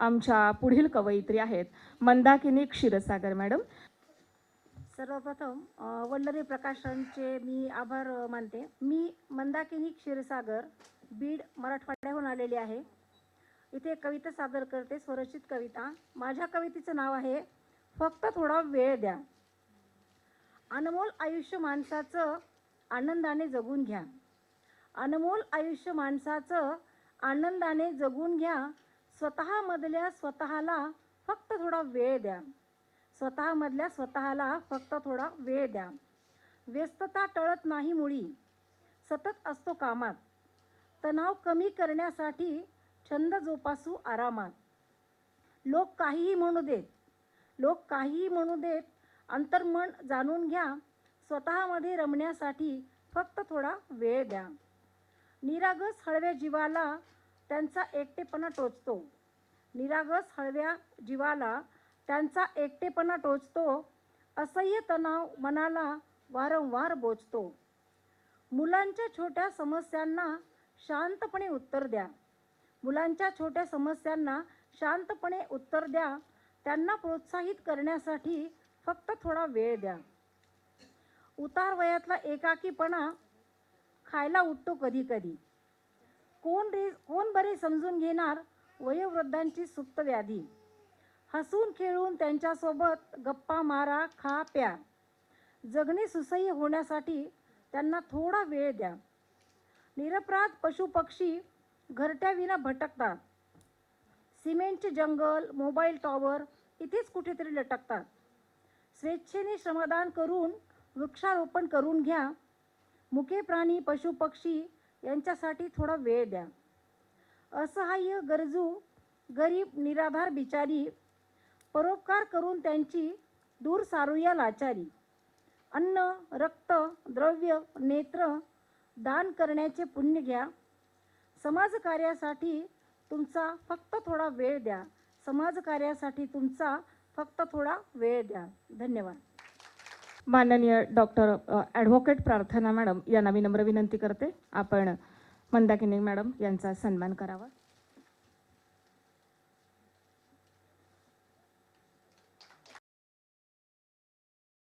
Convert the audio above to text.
आमच्या पुढील कवयित्री आहेत मंदाकिनी क्षीरसागर मॅडम. सर्वप्रथम वल्लरी प्रकाशनचे मी आभार मानते. मी मंदाकिनी क्षीरसागर बीड मराठवाड्याहून आलेली आहे. इथे कविता सादर करते स्वरचित कविता. माझ्या कवितेचं नाव आहे फक्त थोडा वेळ द्या. अनमोल आयुष्य माणसाचं आनंदाने जगून घ्या. अनमोल आयुष्य माणसाचं आनंदाने जगून घ्या स्वतःमधल्या स्वतःला फक्त थोडा वेळ द्या. स्वतःमधल्या स्वतःला फक्त थोडा वेळ द्या. व्यस्तता टळत नाही मुळी. सतत असतो कामात. तणाव कमी करण्यासाठी छंद जोपासू आरामात. लोक काहीही म्हणू देत. लोक काहीही म्हणू देत अंतर्मन जाणून घ्या. स्वतःमध्ये रमण्यासाठी फक्त थोडा वेळ द्या. निरागस हळव्या जीवाला त्यांचा एकटेपणा टोचतो. निरागस हळव्या जीवाला त्यांचा एकटेपणा टोचतो असह्य तणाव मनाला वारंवार बोचतो. मुलांच्या छोट्या समस्यांना शांतपणे उत्तर द्या. मुलांच्या छोट्या समस्यांना शांतपणे उत्तर द्या. त्यांना प्रोत्साहित करण्यासाठी फक्त थोडा वेळ द्या. उतार वयातला एकाकीपणा खायला उठतो कधी कधी कोण बरे समजून घेणार वयोवृद्धांची सुप्त व्याधी? हसून खेळून त्यांच्यासोबत गप्पा मारा खा प्या. जगणे सुसह्य होण्यासाठी त्यांना थोडा वेळ द्या. निरपराध पशुपक्षी घरट्याविना भटकतात. सिमेंटचे जंगल मोबाईल टॉवर इथेच कुठेतरी लटकतात. स्वेच्छेने श्रमदान करून वृक्षारोपण करून घ्या. मुके प्राणी पशुपक्षी यांच्यासाठी थोडा वेळ द्या. असहाय्य गरजू गरीब निराधार बिचारी परोपकार करून त्यांची दूर सारूया लाचारी. अन्न रक्त द्रव्य नेत्र दान करण्याचे पुण्य घ्या. समाजकार्यासाठी तुमचा फक्त थोडा वेळ द्या. समाजकार्यासाठी तुमचा फक्त थोडा वेळ द्या. धन्यवाद. माननीय डॉक्टर ॲडव्होकेट प्रार्थना मॅडम यांना मी नम्र विनंती करते. आपण मंदाकिनी मॅडम यांचा सन्मान करावा.